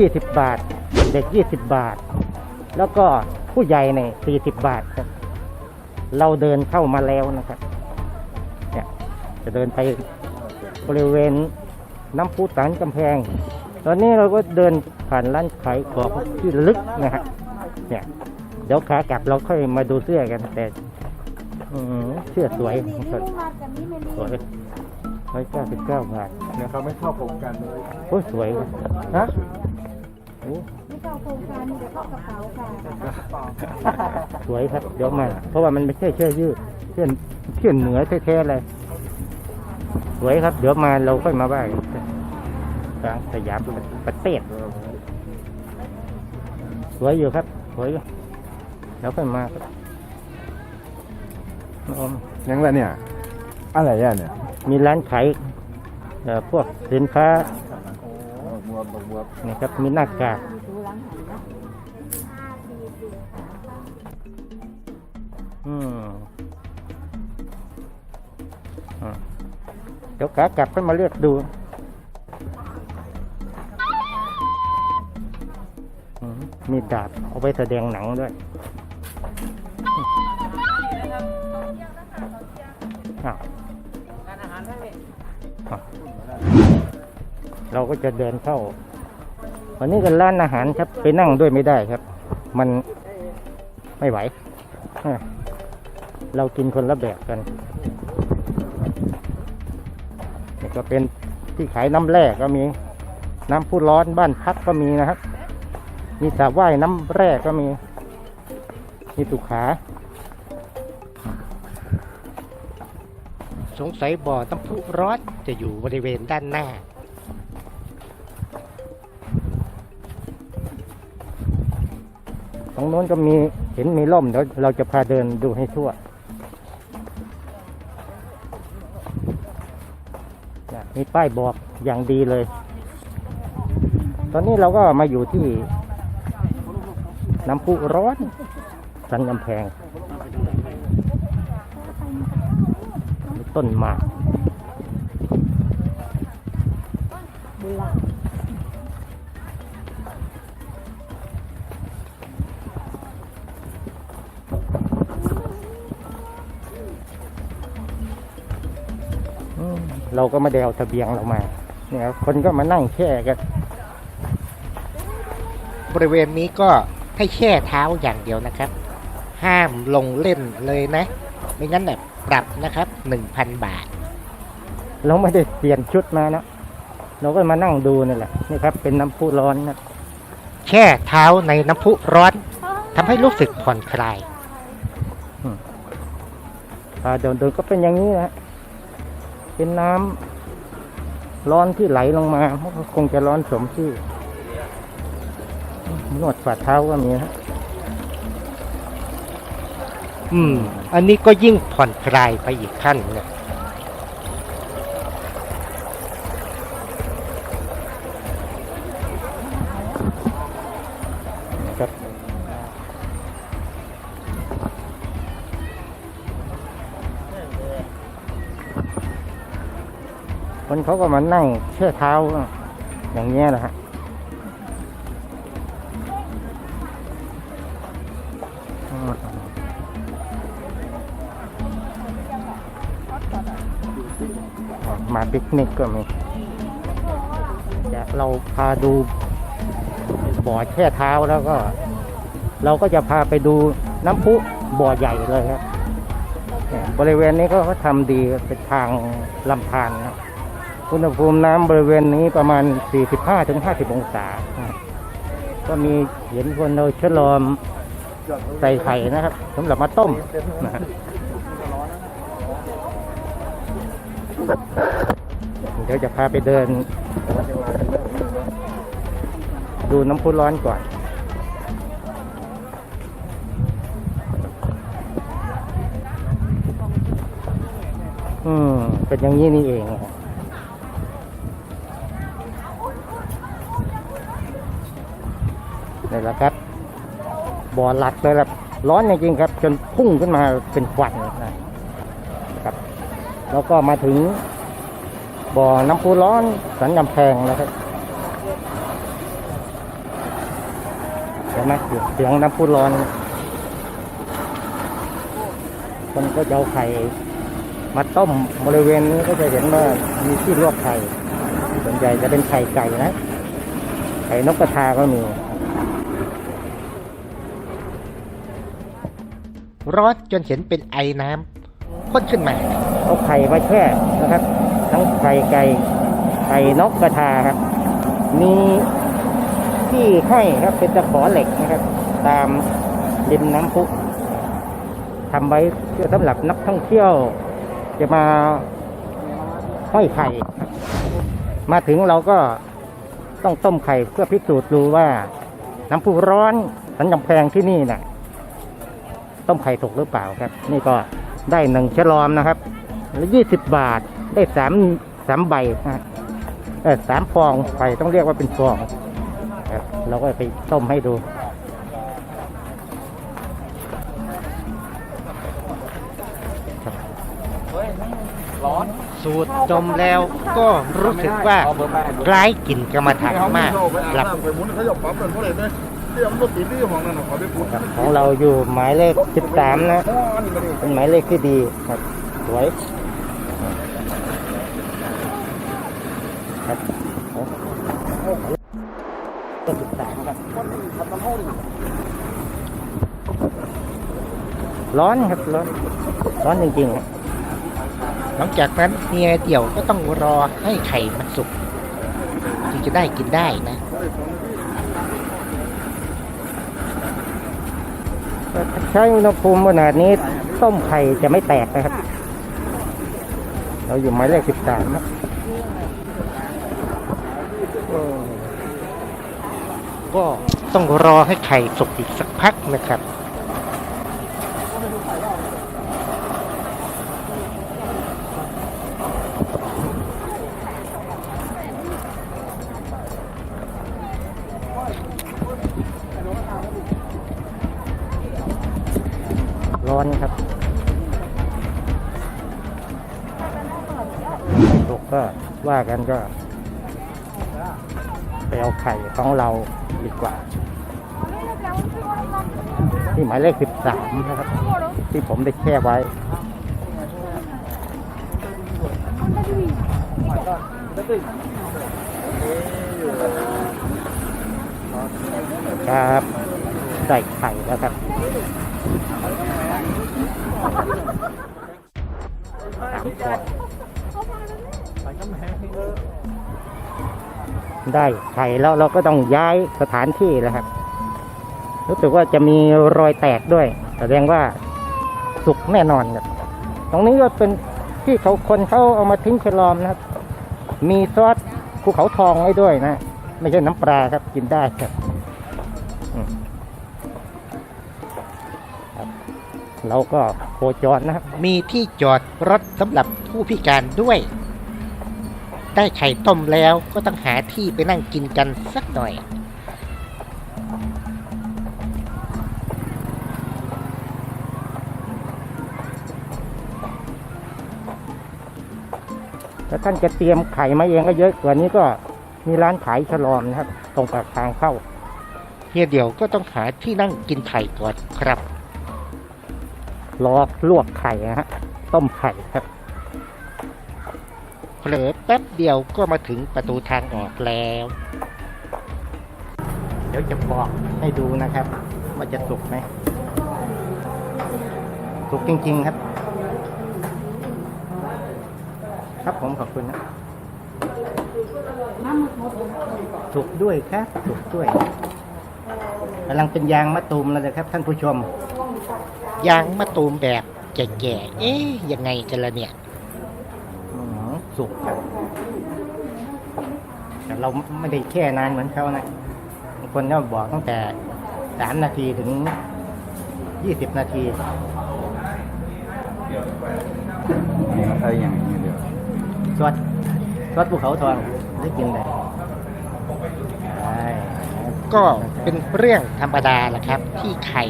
40บาท เด็ก 20 บาท แล้วก็ผู้ใหญ่เนี่ย40 บาทครับ เราเดินเข้ามาแล้วนะครับเนี่ยจะเดินไปบริเวณน้ำพุสันกำแพง ตอนนี้เราก็เดินผ่านร้านขายของที่ระลึกนะฮะเนี่ยเดี๋ยวขากลับเราค่อยมาดูเสื้อกันแต่อืมเสื้อสวยครับสวยร้อยเก้าสิบเก้าบาทเนี่ยเขาไม่เข้าโครงการเลยโอ้ยสวยฮะโอ้ ไม่เข้าโครงการมีแต่เข้ากระเป๋าค่ะสวยครับเดี๋ยวมา เพราะว่ามันไม่ใช่เสื้อยืดเสื้อเสื้อเหนือแท้ๆเลยสวยครับ เดี๋ยวมาเราค่อยมาว่ากันกลางสยามประเทศสวยอยู่ครับสวยอยู่แล้วค่อยมาครับอืมยังไงเนี่ย อะไรอะเนี่ย มีร้านขายเอ่อพวกสินค้า นี่ครับมีหน้ากากอืมเดี๋ยวขากลับค่อยมาเลือกดูมมีดาบเอาไปแสดงหนังด้วยอ้าว เราก็จะเดินเข้า วันนี้กันร้านอาหารครับ ไปนั่งด้วยไม่ได้ครับ มันไม่ไหว เรากินคนละแบบกันนี่ก็เป็นที่ขายน้ำแร่ก็มี น้ำพุร้อนบ้านพักก็มีนะครับ มีสระว่ายน้ำแร่ก็มี มีตุขา สงสัยบ่อน้ำพุร้อนจะอยู่บริเวณด้านหน้า งโน้นก็มีเห็นมีร่มเดี๋ยวเราจะพาเดินดูให้ทั่วมีป้ายบอกอย่างดีเลย ตอนนี้เราก็มาอยู่ที่น้ำพุร้อนสันกำแพง ต้นหมากอืม เราก็ไม่ได้เอาทะเบียงเรามาเนี่ยครับคนก็มานั่งแช่กันบริเวณนี้ก็ให้แช่เท้าอย่างเดียวนะครับ ห้ามลงเล่นเลยนะ ไม่งั้นแบบปรับนะครับ1,000บาท เราไม่ได้เปลี่ยนชุดมานะเราก็มานั่งดูนี่แหละนี่ครับ เป็นน้ำพุร้อนนะแช่เท้าในน้ำพุร้อนทำให้รู้สึกผ่อนคลายพาเดินเดินก็เป็นอย่างนี้นะ เป็นน้ำร้อนที่ไหลลงมาก็คงจะร้อนสมชื่อนวดฝ่าเท้าก็มีนะอืม อันนี้ก็ยิ่งผ่อนคลายไปอีกขั้นนะ คนเขาก็มานั่งเชื่อเท้า อย่างเงี้ยนะฮะมาปิกนิกก็มีเดี๋ยวเราพาดูบ่อแช่เท้าแล้วก็ เราก็จะพาไปดูน้ำพุบ่อใหญ่เลยครับ บริเวณนี้ก็เขาทำดีเป็นทางลำธารนะ อุณหภูมิน้ำบริเวณนี้ประมาณ 45-50 องศา ก็มีเห็นคนเราชะลอมใส่ไข่นะครับสำหรับมาต้มนะเดี๋ยวจะพาไปเดิน ดูน้ำพุร้อนก่อนอืมเป็นอย่างนี้นี่เองอะ นี่แหละครับบ่อหลักเลยครับร้อนจริงๆครับ จนพุ่งขึ้นมาเป็นควันนะครับ แล้วก็มาถึงบ่อน้ำพุร้อนสันกำแพงนะครับเห็นไหมเสียงน้ำพุร้อน คนก็จะเอาไข่มาต้มบริเวณนี้ก็จะเห็นว่ามีที่ลวกไข่ส่วนใหญ่จะเป็นไข่ไก่นะไข่นกกระทาก็มี ร้อนจนเห็นเป็นไอน้ำพ่นขึ้นมา เอาไข่มาแช่นะครับ ทั้งไข่ไก่ไข่นกกระทาครับ มีที่ให้ครับเป็นตะขอเหล็กนะครับ ตามริมน้ำพุทำไว้เพื่อสำหรับนักท่องเที่ยว จะมาห้อยไข่ มาถึงเราก็ต้องต้มไข่เพื่อพิสูจน์ดูว่า น้ำพุร้อนสันกำแพงที่นี่น่ะ ต้มไข่ถูกหรือเปล่าครับ นี่ก็ได้หนึ่งฉลอมนะครับแล้วยี่สิบบาทได้สามสามใบนะฮะเออสามฟองไข่ต้องเรียกว่าเป็นฟองครับเราก็ไปต้มให้ดูสูตรจมแล้วก็รู้สึกว่าคล้ายกลิ่นกรรมฐานมากครับไปหมุนเขาหยอกปั๊บ เป็นเท่าไหร่เลยที่เอารถตีที่ของนั่นขอไปปุ่นครับของเราอยู่หมายเลขสิบสามนะ เป็นหมายเลขที่ดีครับ สวย ครับเลขสิบสามครับ ร้อนครับ ร้อน ร้อนจริงๆครับหลังจากนั้นเฮียเดี่ยวก็ต้องรอให้ไข่มันสุก ถึงจะได้กินได้นะ ใช้อุณหภูมิขนาดนี้ต้มไข่จะไม่แตกนะครับ เราอยู่หมายเลขสิบสามนะก็ต้องรอให้ไข่สุกอีกสักพักนะครับ ร้อนครับตกก็ว่ากันก็ไปเอาไข่ของเราดีกว่า ที่หมายเลขสิบสามนะครับ ที่ผมได้แช่ไว้ครับใส่ไข่แล้วครับ สามฟองได้ไข่แล้วเราก็ต้องย้ายสถานที่แล้วครับ รู้สึกว่าจะมีรอยแตกด้วย แสดงว่าสุกแน่นอนครับ ตรงนี้ก็เป็นที่เขาคนเขาเอามาทิ้งเฉลอมนะครับ มีซอสภูเขาทองไว้ด้วยนะ ไม่ใช่น้ำปลาครับกินได้ครับ เราก็โคจรนะครับ มีที่จอดรถสำหรับผู้พิการด้วย ได้ไข่ต้มแล้วก็ต้องหาที่ไปนั่งกินกันสักหน่อย ถ้าท่านจะเตรียมไข่มาเองก็เยอะกว่านี้ก็มีร้านขายฉลอมนะครับ ตรงปากทางเข้าเฮียเดี่ยวก็ต้องหาที่นั่งกินไข่ก่อนครับ รอลวกไข่ฮะต้มไข่ครับเผลอแป๊บเดียวก็มาถึงประตูทางออกแล้ว เดี๋ยวจะบอกให้ดูนะครับ ว่าจะสุกไหมสุกจริง ๆ ครับ ครับผมขอบคุณนะสุกด้วยครับสุกด้วยกำลังเป็นยางมะตูมแล้วนะครับท่านผู้ชม ยางมะตูมแบบแก่ๆเอ๊ยยังไงกันละเนี่ยอืมสุกครับแต่เราไม่ได้แช่นานเหมือนเขานะบางคนก็บอกตั้งแต่สามนาทีถึงยี่สิบนาทีใช่อย่างนี้เดียวสวดสวดภูเขาทองได้กินเลยใช่ก็เป็นเรื่องธรรมดาแหละครับ ที่ไข่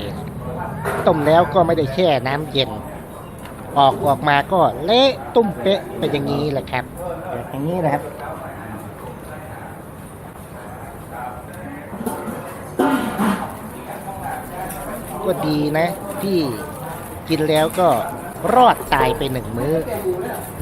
ต้มแล้วก็ไม่ได้แช่น้ำเย็น ออกออกมาก็เละตุ้มเป๊ะไปอย่างนี้แหละครับแบบอย่างนี้นะครับคก็ดีนะ ที่กินแล้วก็รอดตายไปหนึ่งมื้ออื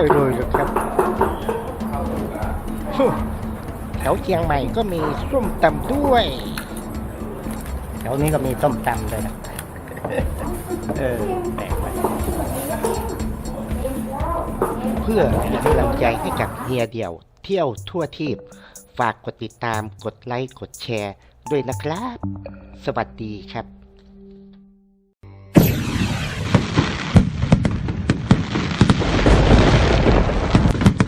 ด้เลยนะครับฮู้แถวเชียงใหม่ก็มีส้มตำด้วย แถวนี้ก็มีส้มตำด้วยนะเออแปลกไปเพื่อเป็นกำลังใจให้กับเฮียเดี่ยว เที่ยวทั่วทีปฝากกดติดตามกดไลค์กดแชร์ด้วยนะครับ สวัสดีครับ